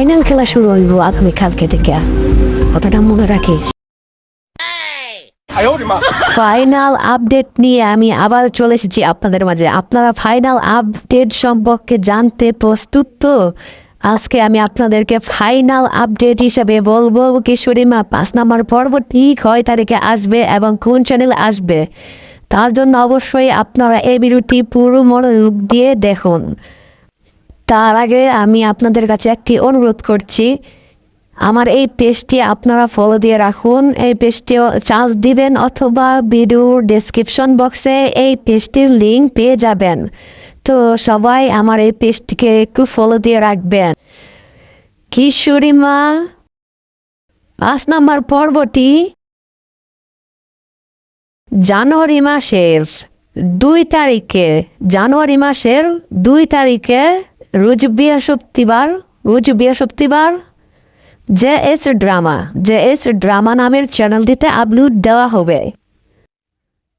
Final খেলা শুরু হইব আগামীকালকে থেকে। কথাটা মনে রাখিস। ফাইনাল আপডেট নিয়ে আমি আবার চলে এসেছি আপনাদের মাঝে। আপনারা ফাইনাল আপডেট সম্পর্কে জানতে প্রস্তুত তো? আজকে আমি আপনাদেরকে ফাইনাল আপডেট হিসাবে বলব, কিশোরী মা, পাঁচ নম্বর পর্ব ঠিক হয় তারিখে আসবে এবং কোন চ্যানেল আসবে? তার জন্য অবশ্যই আপনারা এই ভিডিওটি পুরো মনোযোগ দিয়ে দেখুন। তার আগে আমি আপনাদের কাছে একটি অনুরোধ করছি। আমার এই পেজটি আপনারা ফলো দিয়ে রাখুন। এই পেজটি চার্জ দিবেন অথবা ভিডিওর ডেসক্রিপশন বক্সে এই পেজটির লিঙ্ক পেয়ে যাবেন। তো সবাই আমার এই পেজটিকে একটু ফলো দিয়ে রাখবেন। কিশোরী মা, পাঁচ নাম্বার পর্বটি জানুয়ারি মাসের দুই তারিখে, জানুয়ারি মাসের দুই তারিখে রোজ বৃহস্পতিবার রোজ বৃহস্পতিবার J S drama J S drama নামের চ্যানেলটিতে আপলোড দেওয়া হবে।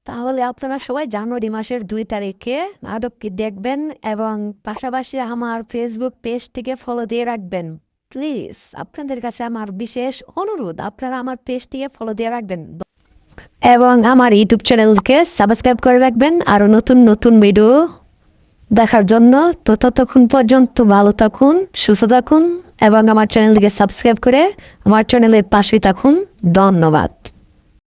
তাহলে আপনারা সবাই জানুয়ারি মাসের দুই তারিখে নাটকটি দেখবেন এবং পাশাপাশি আমার ফেসবুক পেজটিকে ফলো দিয়ে রাখবেন। প্লিজ আপনাদের কাছে আমার বিশেষ অনুরোধ, আপনারা আমার পেজটিকে ফলো দিয়ে রাখবেন। এবং আমার ইউটিউব চ্যানেলকে সাবস্ক্রাইব করে রাখবেন। আরও নতুন নতুন ভিডিও দেখার জন্য তো ততক্ষণ পর্যন্ত ভালো থাকুন, সুস্থ থাকুন এবং আমার চ্যানেলটিকে সাবস্ক্রাইব করে আমার চ্যানেলের পাশে থাকুন। ধন্যবাদ।